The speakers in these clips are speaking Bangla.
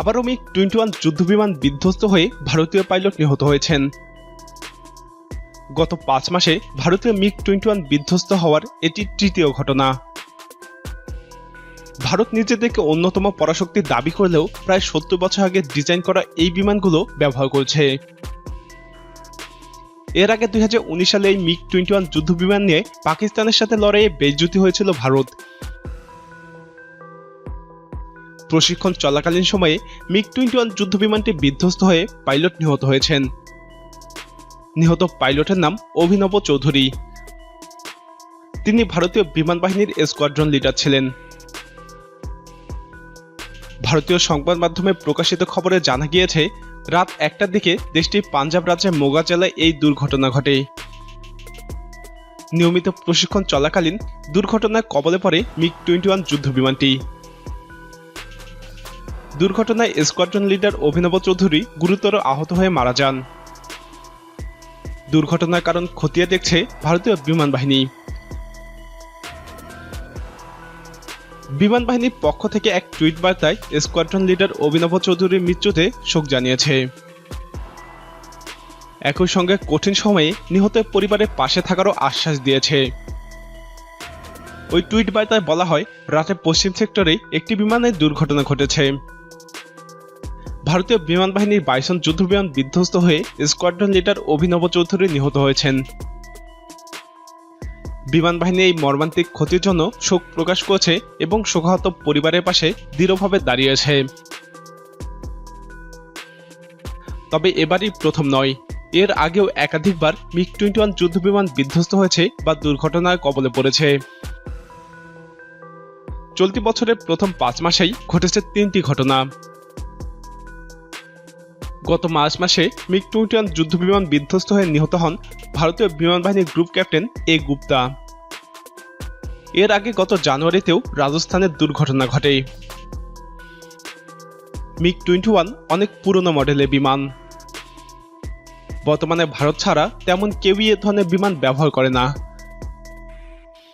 আবারও মিগ টোয়েন্টি ওয়ান যুদ্ধবিমান বিধ্বস্ত হয়ে ভারতীয় পাইলট নিহত হয়েছেন। গত পাঁচ মাসে ভারতীয় মিগ টোয়েন্টি ওয়ান বিধ্বস্ত হওয়ার এটি তৃতীয় ঘটনা। ভারত নিজেদেরকে অন্যতম পরাশক্তি দাবি করলেও প্রায় সত্তর বছর আগে ডিজাইন করা এই বিমানগুলো ব্যবহার করছে। এর আগে দুই হাজার উনিশ সালে এই মিগ টোয়েন্টি ওয়ান যুদ্ধ বিমান নিয়ে পাকিস্তানের সাথে লড়াইয়ে বেজ্জুতি হয়েছিল ভারত। প্রশিক্ষণ চলাকালীন সময়ে মিগ টোয়েন্টি ওয়ান যুদ্ধ বিমানটি বিধ্বস্ত হয়ে পাইলট নিহত হয়েছেন। নিহত পাইলটের নাম অভিনব চৌধুরী। তিনি ভারতীয় বিমান বাহিনীর স্কোয়াড্রন লিডার ছিলেন। ভারতীয় সংবাদ মাধ্যমে প্রকাশিত খবরে জানা গিয়েছে, রাত একটার দিকে দেশটির পাঞ্জাব রাজ্যের মোগা জেলায় এই দুর্ঘটনা ঘটে। নিয়মিত প্রশিক্ষণ চলাকালীন দুর্ঘটনায় কবলে পড়ে মিগ টোয়েন্টি ওয়ান যুদ্ধ বিমানটি দুর্ঘটনায় স্কোয়াড্রন লিডার অভিনব চৌধুরী গুরুতর আহত হয়ে মারা যান। দুর্ঘটনার কারণ খতিয়ে দেখছে ভারতীয় বিমান বাহিনী। বিমান বাহিনীর পক্ষ থেকে এক টুইট বার্তায় স্কোয়াড্রন লিডার অভিনব চৌধুরীর মৃত্যুতে শোক জানিয়েছে। একই সঙ্গে কঠিন সময়ে নিহতের পরিবারের পাশে থাকারও আশ্বাস দিয়েছে। ওই টুইট বার্তায় বলা হয়, রাতে পশ্চিম সেক্টরে একটি বিমানের দুর্ঘটনা ঘটেছে। ভারতীয় বিমান বাহিনীর বাইসন যুদ্ধ বিমান বিধ্বস্ত হয়ে স্কোয়াড্রন লিডার অভিনব চৌধুরী নিহত হয়েছেন। বিমান বাহিনী এই মর্মান্তিক ক্ষতির জন্য শোক প্রকাশ করেছে এবং শোকাহত পরিবারের পাশে দৃঢ়ভাবে দাঁড়িয়েছে। তবে এবারই প্রথম নয়। এর আগেও একাধিকবার মিগ টোয়েন্টি ওয়ান যুদ্ধ বিমান বিধ্বস্ত হয়েছে বা দুর্ঘটনার কবলে পড়েছে। চলতি বছরের প্রথম পাঁচ মাসেই ঘটেছে তিনটি ঘটনা। গত মার্চ মাসে মিগ টোয়েন্টি ওয়ান যুদ্ধ বিমান বিধ্বস্ত হয়ে নিহত হন ভারতীয় বিমান বাহিনীর গ্রুপ ক্যাপ্টেন এ গুপ্তা। এর আগে গত জানুয়ারিতেও রাজস্থানের দুর্ঘটনা ঘটে। মিগ টোয়েন্টি ওয়ান অনেক পুরনো মডেলের বিমান। বর্তমানে ভারত ছাড়া তেমন কেউই এ ধরনের বিমান ব্যবহার করে না।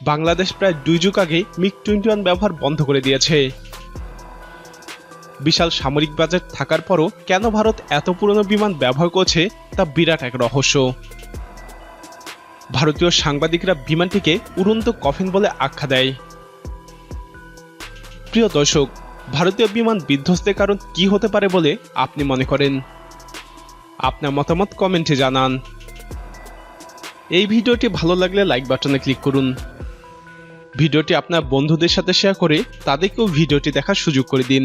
বাংলাদেশ প্রায় দুই যুগ আগে মিগ টোয়েন্টি ওয়ান ব্যবহার বন্ধ করে দিয়েছে। বিশাল সামরিক বাজেট থাকার পরও কেন ভারত এত পুরনো বিমান ব্যবহার করছে তা বিরাট এক রহস্য। ভারতীয় সাংবাদিকরা বিমানটিকে উড়ন্ত কফিন বলে আখ্যা দেয়। প্রিয় দর্শক, ভারতীয় বিমান বিধ্বস্তের কারণ কি হতে পারে বলে আপনি মনে করেন? আপনার মতামত কমেন্টে জানান। এই ভিডিওটি ভালো লাগলে লাইক বাটনে ক্লিক করুন। ভিডিওটি আপনার বন্ধুদের সাথে শেয়ার করে তাদেরকেও ভিডিওটি দেখার সুযোগ করে দিন।